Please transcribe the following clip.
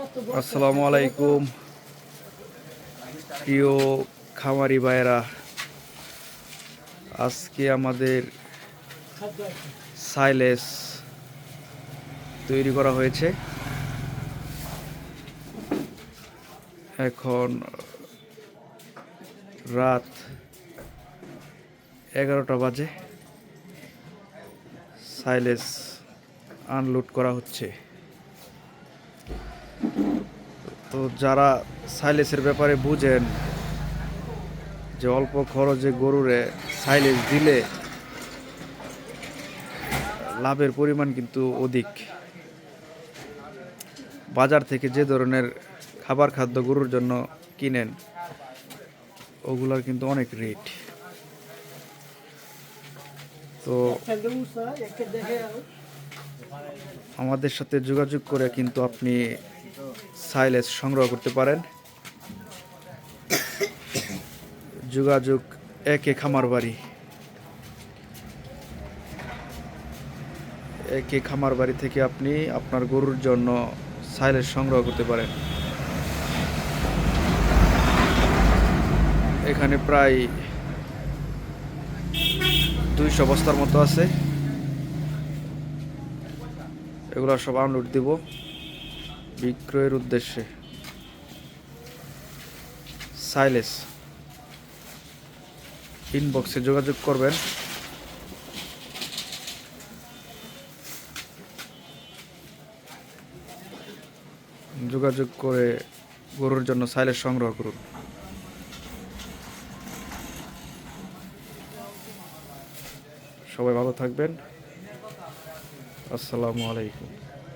আসসালামু আলাইকুম। প্রিয় খামারি ভাইরা আজকে আমাদের সাইলেস তৈরি করা হয়েছে। এখন রাত এগারোটা বাজে। সাইলেস আনলোড করা হচ্ছে। তো যারা সাইলেসের ব্যাপারে বুঝেন যে অল্প খরচে গরুরে সাইলেস দিলে লাভের পরিমাণ কিন্তু অধিক। বাজার থেকে যে ধরনের খাবার খাদ্য গরুর জন্য কিনেন, ওগুলার কিন্তু অনেক রেট। তো আমাদের সাথে যোগাযোগ করে কিন্তু আপনি সাইলেস সংগ্রহ করতে পারেন। যোগাযোগ একে খামার বাড়ি। একে খামার বাড়ি থেকে আপনি আপনার গরুর জন্য সাইলেজ সংগ্রহ করতে পারেন। এখানে প্রায় দুইশো বস্তার মতো আছে। এগুলো সব আনলোড দিব। বিক্রয়ের উদ্দেশ্যে। সাইলেস ইনবক্সে যোগাযোগ করবেন। যোগাযোগ করে গরুর জন্য সাইলেস সংগ্রহ করুন। সবাই ভালো থাকবেন। আসসালামু আলাইকুম।